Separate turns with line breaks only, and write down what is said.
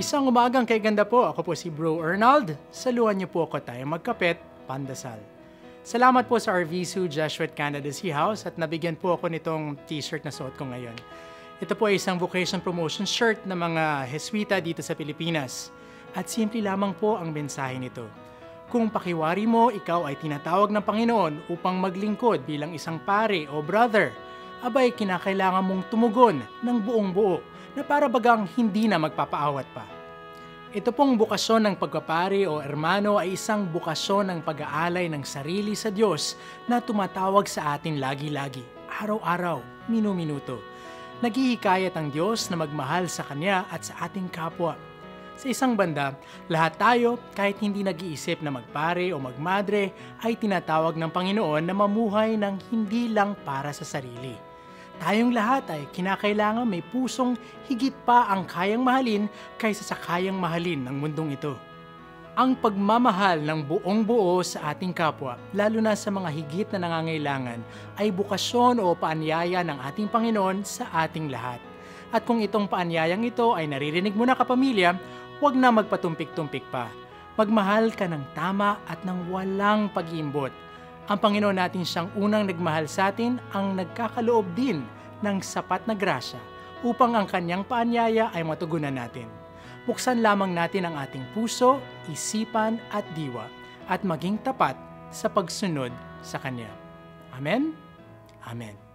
Isang umagang kay ganda po. Ako po si Bro Arnold. Saluhan niyo po ako tayo magkapit, pandasal. Salamat po sa RVSU Jesuit Candidacy House at nabigyan po ako nitong t-shirt na suot ko ngayon. Ito po ay isang vocation promotion shirt ng mga Heswita dito sa Pilipinas. At simple lamang po ang mensahe nito. Kung pakiwari mo, ikaw ay tinatawag ng Panginoon upang maglingkod bilang isang pare o brother, abay kinakailangan mong tumugon ng buong buo na para bagang hindi na magpapaawat pa. Ito pong bukasyon ng pagpapari o ermano ay isang bukasyon ng pag-aalay ng sarili sa Diyos na tumatawag sa atin lagi-lagi, araw-araw, minu-minuto. Naghihikayat ang Diyos na magmahal sa Kanya at sa ating kapwa. Sa isang banda, lahat tayo, kahit hindi nag-iisip na magpare o magmadre, ay tinatawag ng Panginoon na mamuhay ng hindi lang para sa sarili Tayong lahat ay kinakailangan may pusong higit pa ang kayang mahalin kaysa sa kayang mahalin ng mundong ito. Ang pagmamahal ng buong buo sa ating kapwa, lalo na sa mga higit na nangangailangan, ay bukasyon o paanyaya ng ating Panginoon sa ating lahat. At kung itong paanyayang ito ay naririnig mo na kapamilya, huwag na magpatumpik-tumpik pa. Magmahal ka ng tama at ng walang pag-iimbot ang Panginoon natin siyang unang nagmahal sa atin ang nagkakaloob din ng sapat na grasya upang ang kanyang paanyaya ay matugunan natin. Buksan lamang natin ang ating puso, isipan at diwa at maging tapat sa pagsunod sa Kanya. Amen? Amen.